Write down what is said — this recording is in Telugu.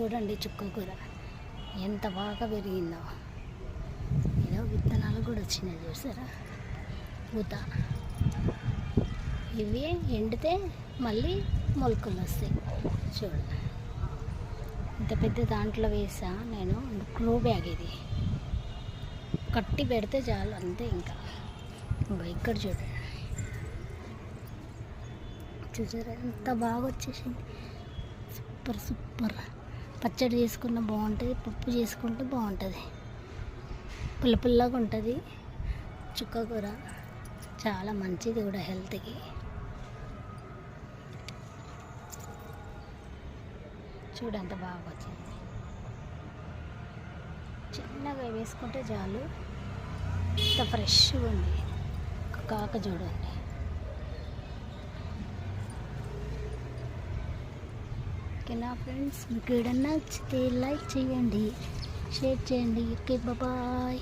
చూడండి చుక్క కూర. ఎంత బాగా పెరిగిందో. ఏదో విత్తనాలు కూడా వచ్చినాయి చూసారా? పూత ఇవి ఎండితే మళ్ళీ మొలకలు వస్తాయి. చూడండి ఇంత పెద్ద దాంట్లో వేసా నేను. గ్రో బ్యాగ్ ఇది. కట్టి పెడితే చాలు అంతే ఇంకా. ఇంకా ఇక్కడ చూడండి చూసారా? ఎంత బాగా వచ్చేసింది. Super super. పచ్చడి చేసుకున్న బాగుంటుంది పప్పు చేసుకుంటే బాగుంటుంది. పుల్ల పుల్లగా ఉంటుంది చుక్క కూర చాలా మంచిది కూడా హెల్త్కి. చూడు ఎంత బాగా వచ్చింది చిన్నగా వేసుకుంటే చాలు ఇంత ఫ్రెష్గా ఉంది. ఒక కాక చూడండి ఓకేనా ఫ్రెండ్స్? మీకు ఏడన్నా నచ్చితే లైక్ చేయండి షేర్ చేయండి. Okay bye.